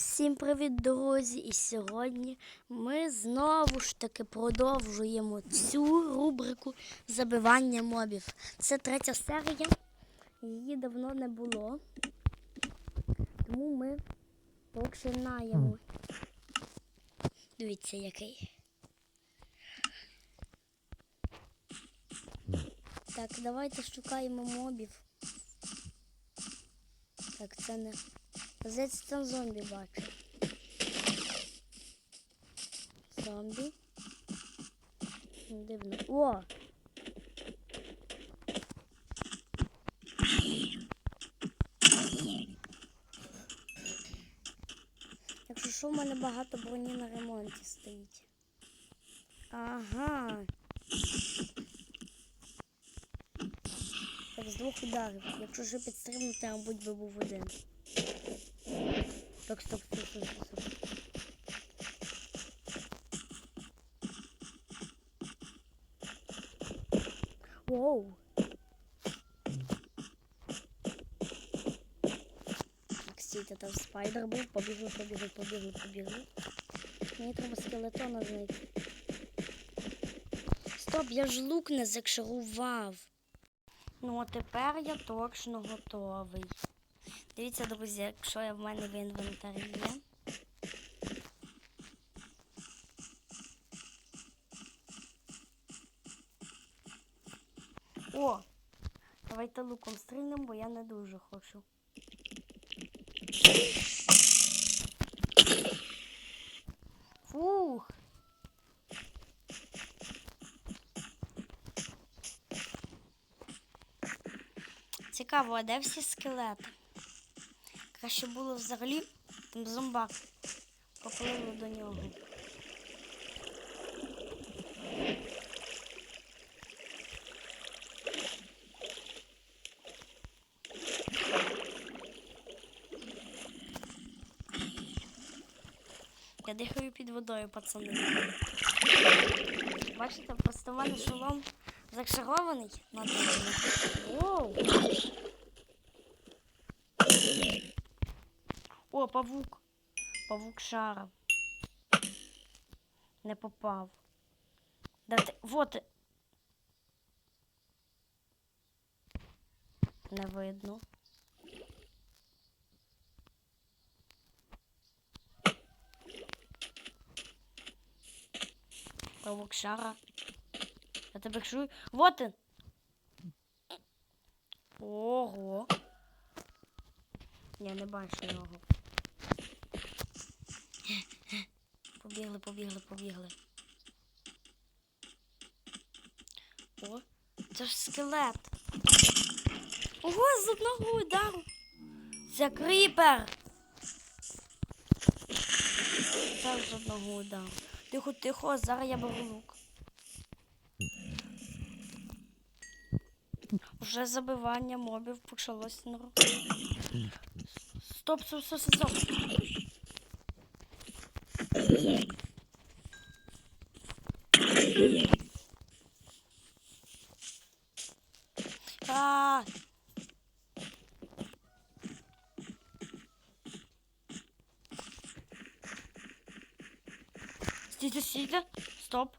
Всім привіт, друзі! І сьогодні ми знову ж таки продовжуємо цю рубрику забивання мобів. Це третя серія, її давно не було. Тому ми починаємо. Дивіться, який. Так, давайте шукаємо мобів. Так, це не. Здається, там зомбі бачу. Зомбі. Дивно. О! Якщо що, в мене багато броні на ремонті стоїть. Ага. Так, з двох ударів. Якщо ще підстрибнути, мабуть, би був один. Так, стоп, стоп, стоп, стоп. Воу. Стійте, там спайдер був, побігли, побігли, побігли, побігли. Мені треба скелетона знайти. Стоп, я ж лук не зачарував. Ну, а тепер я точно готовий. Дивіться, друзі, якщо я в мене в інвентарі є. О! Давайте луком стрільнемо, бо я не дуже хочу. Фух! Цікаво, а де всі скелети? Краще було взагалі там зомбак. Попливли до нього. Я дихаю під водою, пацани. Бачите, просто в мене шолом зашарований на. Воу! Павук. Павук шара. Не попав. Да ти... Вот. Не видно. Павук шара. Я тебе чую. Вот він. Ого. Я не бачу його. Побігли, побігли, побігли. О, це ж скелет. Ого, з одного удару. Це кріпер. Це з одного удару. Тихо, тихо, зараз я беру лук. Вже забивання мобів почалось на ру- Стоп, стоп, стоп, стоп, стоп. А. Стійте. Стоп.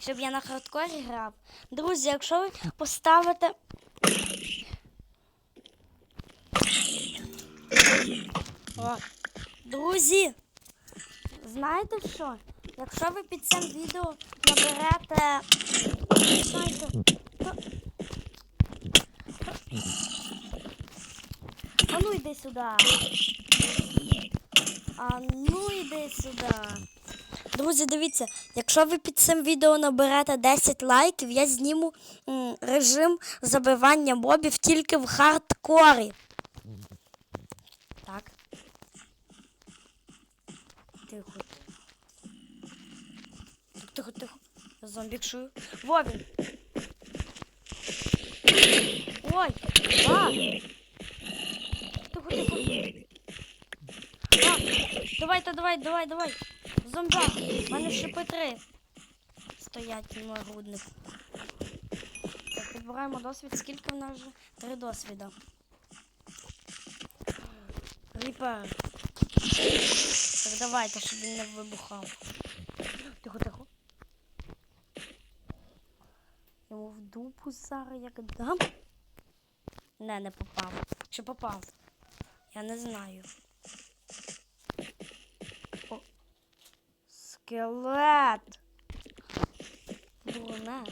Щоб я на хардкорі грав. Друзі, якщо ви поставите. О, друзі, знаєте що? Якщо ви під цим відео наберете. Знаєте, то... А ну йди сюди. А ну йди сюди. Друзі, дивіться, якщо ви під цим відео наберете 10 лайків, я зніму режим забивання мобів тільки в хардкорі. Так. Тихо. Тихо, тихо. Я Зомбік чую. Во. Ой! А! Тихо, тихо. А! Давайте, давай, давай, давай. Зомба. У мене шипи три. Стоять нагрудник. Так, підбираємо досвід. Скільки в нас вже? Три досвіда. Кріпер. Давайте, щоб він не вибухав. Тихо, тихо. Йому в дупу зараз як дам. Не, не попав. Чи попав? Я не знаю. О. Скелет. Дурне.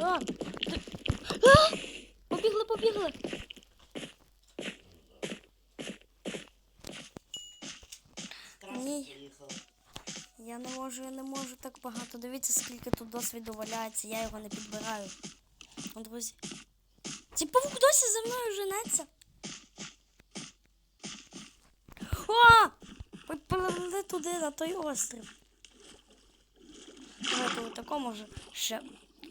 А! Побігли, побігли. Ні. Я не можу, я не можу так багато. Дивіться, скільки тут досвіду валяється, я його не підбираю. О, друзі. Цей павук досі за мною женеться. О! Попливли туди, на той острів. Давайте у такому може ще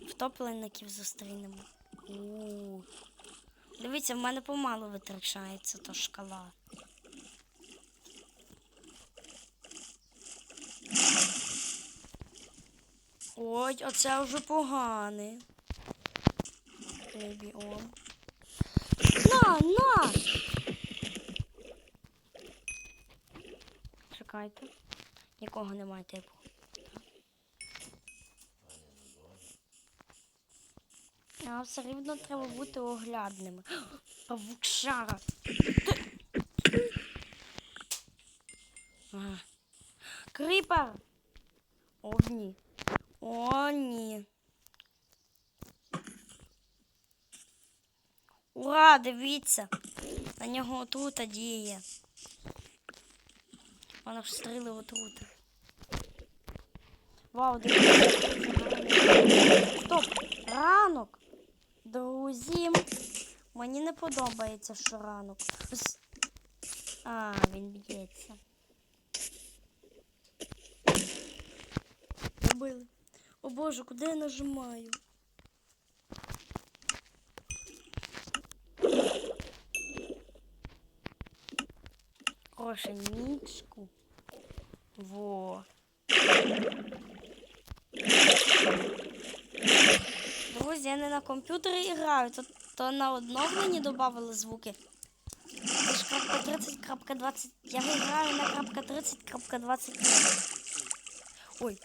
втопленників зустрінемо. У. Дивіться, в мене помалу витрачається та шкала. Ой, оце вже поганий. Регіон. На, на! Чекайте. Нікого немає типу. А все рівно треба бути оглядними. Павукшара. Ага. Кріпер! О, ні. О, ні. Ура, дивіться. На нього отрута діє. Вона ж стріли отрута. Вау, дивіться. Стоп! Ранок! Друзі, мені не подобається, що ранок. А, він б'ється. Побили. О боже, куди я нажимаю? Кошенічку. Во. Друзі, я не на комп'ютері граю, то, то на одновленні додавали звуки. Це ж крапка 30.20. Я граю на крапка 30.23. Ой.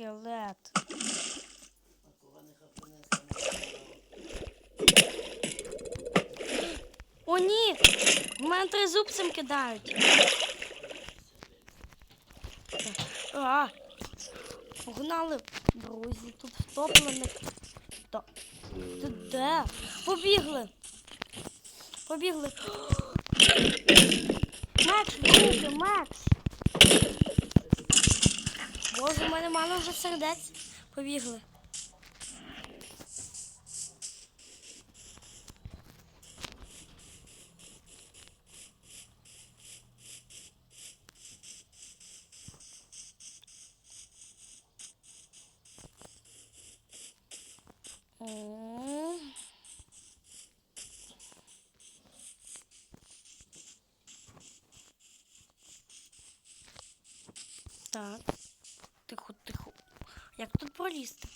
Скелет. О, ні! В мене три зубцем кидають. А, погнали, друзі, тут втоплених. Та, ти де? Побігли. Побігли. Меч, друзі, меч. Боже, в мене мало вже сердець. Побігли. Так. Тихо, тихо. Як тут пролізти?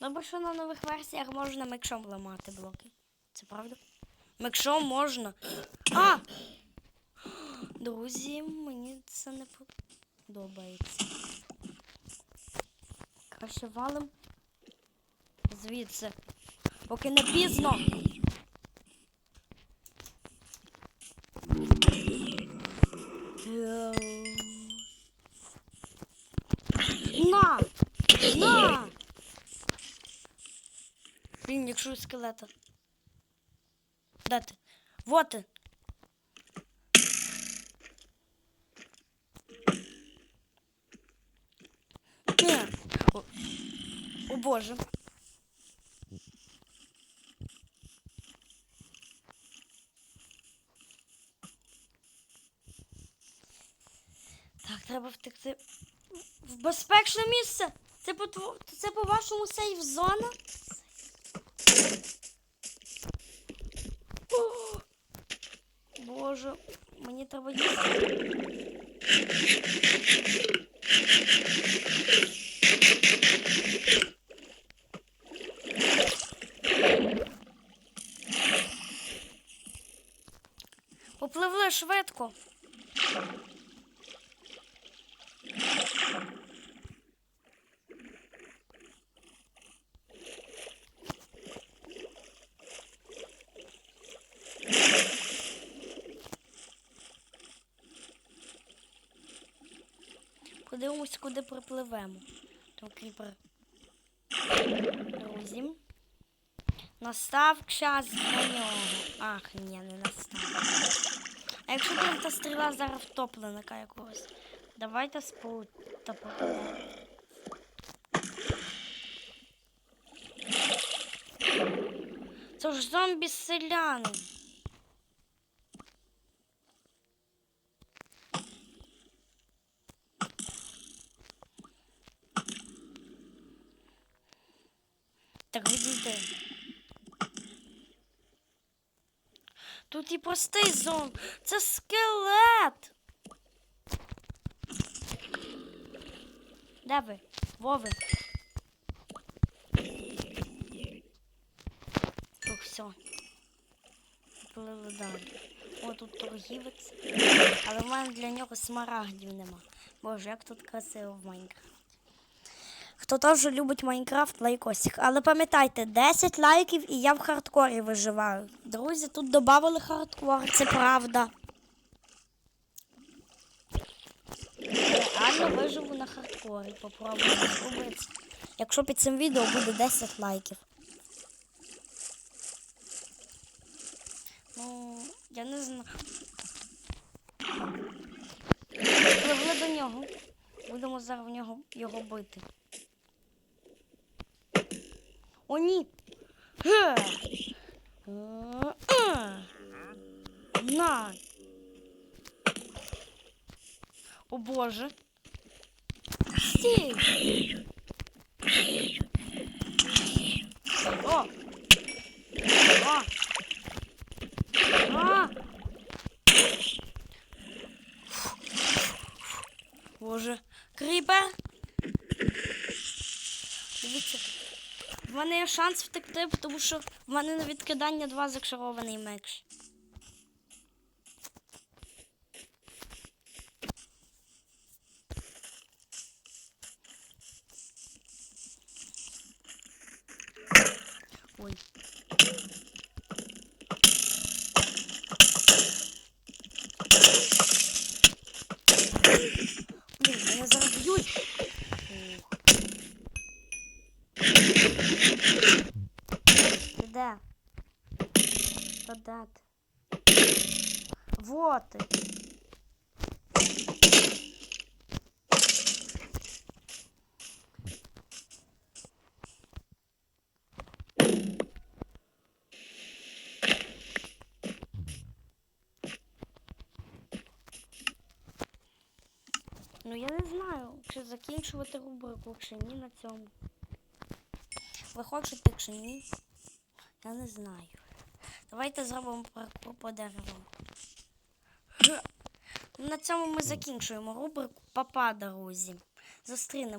Добре, що на нових версіях можна мекшом ламати блоки. Це правда? Мекшом можна. А! Друзі, мені це не подобається. Краще валим звідси. Поки не пізно. На! На! Якщо скелета. Де ти? Вот ти. О боже. Так, треба втекти в безпечне місце. Це по тво- це по вашому сейф зона. О, Боже. мені треба? Подивимось, куди припливемо. Там кріпер. Друзі. Настав час для нього. Ах, ні, не настав. А якщо там та стріла зараз втопленика якогось? Давайте спу попадемо. Це ж зомбі селяни. Так відійди. І простий зон. Це скелет. Де ви? Вови. Ох, все. Плили далі. О, тут торгівець. Але в мене для нього смарагдів нема. Боже, як тут красиво в Майнкрафті. Хто теж любить Майнкрафт, лайкосик. Але пам'ятайте, 10 лайків і я в хардкорі виживаю. Друзі, тут додали хардкор, це правда. Реально виживу на хардкорі. Попробую зробити. Якщо під цим відео буде 10 лайків. Ну, я не знаю. Пливли до нього. Будемо зараз в нього його бити. О, ні. Ге. Е, е. На. О Боже. Стій. О. О. А. Боже. Кріпер. Дивіться. В мене є шанс втекти, тому що в мене на відкидання два зачарований меч. Ой. Блін, мене зараз б'ють. Ух. Ти де? Та де ти? Вот ти. Ну я не знаю, чи закінчувати рубрику, чи ні на цьому. Ви хочете чи ні? Я не знаю. Давайте зробимо паркур по деревам. На цьому ми закінчуємо рубрику Папа, друзі. Зустрінемо.